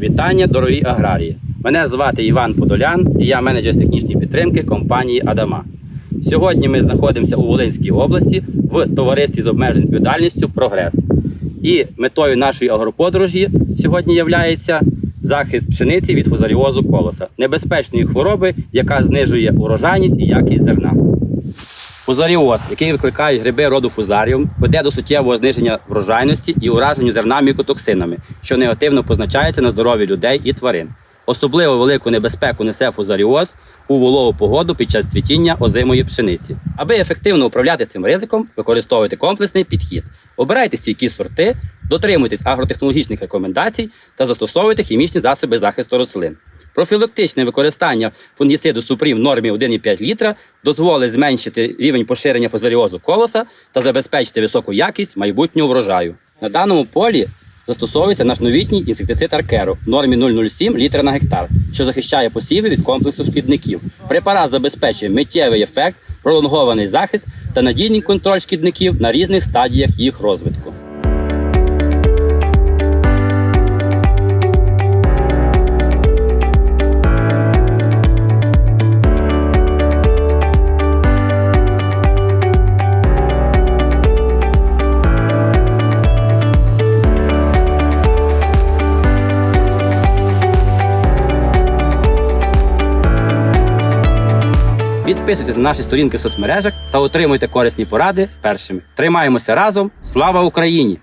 Вітання, дорогі аграрії! Мене звати Іван Подолян і я менеджер з технічної підтримки компанії Адама. Сьогодні ми знаходимося у Волинській області в товаристві з обмеженою відповідальністю Прогрес. І метою нашої агроподорожі сьогодні є захист пшениці від фузаріозу колоса, небезпечної хвороби, яка знижує урожайність і якість зерна. Фузаріоз, який викликають гриби роду фузаріум, веде до суттєвого зниження врожайності і ураженню зерна мікотоксинами, що негативно позначається на здоров'ї людей і тварин. Особливо велику небезпеку несе фузаріоз у вологу погоду під час цвітіння озимої пшениці. Аби ефективно управляти цим ризиком, використовуйте комплексний підхід. Обирайте стійкі сорти, дотримуйтесь агротехнологічних рекомендацій та застосовуйте хімічні засоби захисту рослин. Профілактичне використання фунгіциду супрім в нормі 1,5 літра дозволить зменшити рівень поширення фузаріозу колоса та забезпечити високу якість майбутнього врожаю. На даному полі застосовується наш новітній інсектицид Аркеро в нормі 007 літра на гектар, що захищає посіви від комплексу шкідників. Препарат забезпечує миттєвий ефект, пролонгований захист та надійний контроль шкідників на різних стадіях їх розвитку. Підписуйтесь на наші сторінки в соцмережах та отримуйте корисні поради першими. Тримаємося разом. Слава Україні!